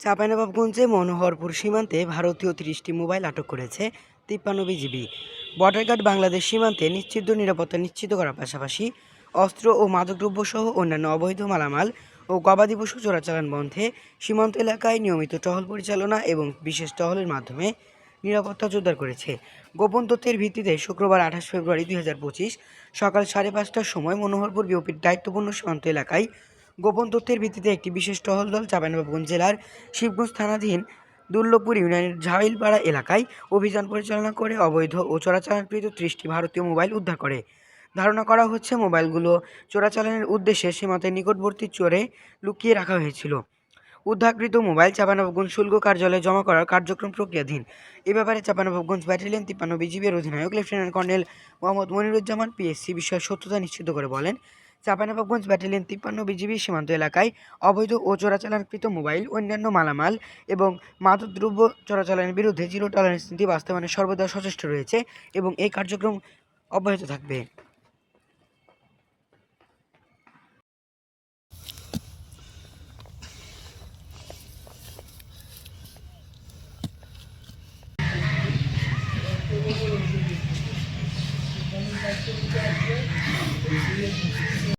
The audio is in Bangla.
চাঁপাইনবাবগঞ্জে মনোহরপুর সীমান্তে ভারতীয় তিরিশটি মোবাইল আটক করেছে তিপ্পান্ন বিজিবি। বর্ডার গার্ড বাংলাদেশ সীমান্তে নিশ্চিত নিরাপত্তা নিশ্চিত করার পাশাপাশি অস্ত্র ও মাদকদ্রব্য সহ অন্যান্য অবৈধ মালামাল ও গবাদি পশু চোরাচালান বন্ধে সীমান্ত এলাকায় নিয়মিত টহল পরিচালনা এবং বিশেষ টহলের মাধ্যমে নিরাপত্তা জোরদার করেছে। গোপন তথ্যের ভিত্তিতে শুক্রবার আঠাশ ফেব্রুয়ারি দুই হাজার পঁচিশ সকাল সাড়ে পাঁচটার সময় মনোহরপুর বিওপির দায়িত্বপূর্ণ সীমান্ত এলাকায় গোপন তথ্যের ভিত্তিতে একটি বিশেষ টহল দল চাঁপাইনবাবগঞ্জ জেলার শিবগঞ্জ থানাধীন দুর্লভপুর ইউনিয়নের ঝাইলপাড়া এলাকায় অভিযান পরিচালনা করে অবৈধ ও চোরাচালানকৃত ত্রিশটি ভারতীয় মোবাইল উদ্ধার করে। ধারণা করা হচ্ছে মোবাইলগুলো চোরাচালানের উদ্দেশ্যে সীমান্তের নিকটবর্তী চোরে লুকিয়ে রাখা হয়েছিল। উদ্ধারকৃত মোবাইল চাপানবাবগঞ্জ শুল্ক কার্যালয়ে জমা করার কার্যক্রম প্রক্রিয়াধীন। এ ব্যাপারে চাপানবাবগঞ্জ ব্যাটালিয়ন তিপ্পান্ন বিজিবির অধিনায়ক lieutenant colonel Mohammad Moniruzzaman PSC বিষয়ে সত্যতা নিশ্চিত করে বলেন চাপানবাবগঞ্জ ব্যাটালিয়ন তিপ্পান্ন বিজিবি সীমান্ত এলাকায় অবৈধ ও চোরাচালানকৃত মোবাইল, অন্যান্য মালামাল এবং মাদকদ্রব্য চোরাচালানের বিরুদ্ধে জিরো টলারেন্স নীতি বাস্তবায়নে সর্বদা সচেষ্ট রয়েছে এবং এই কার্যক্রম অব্যাহত থাকবে।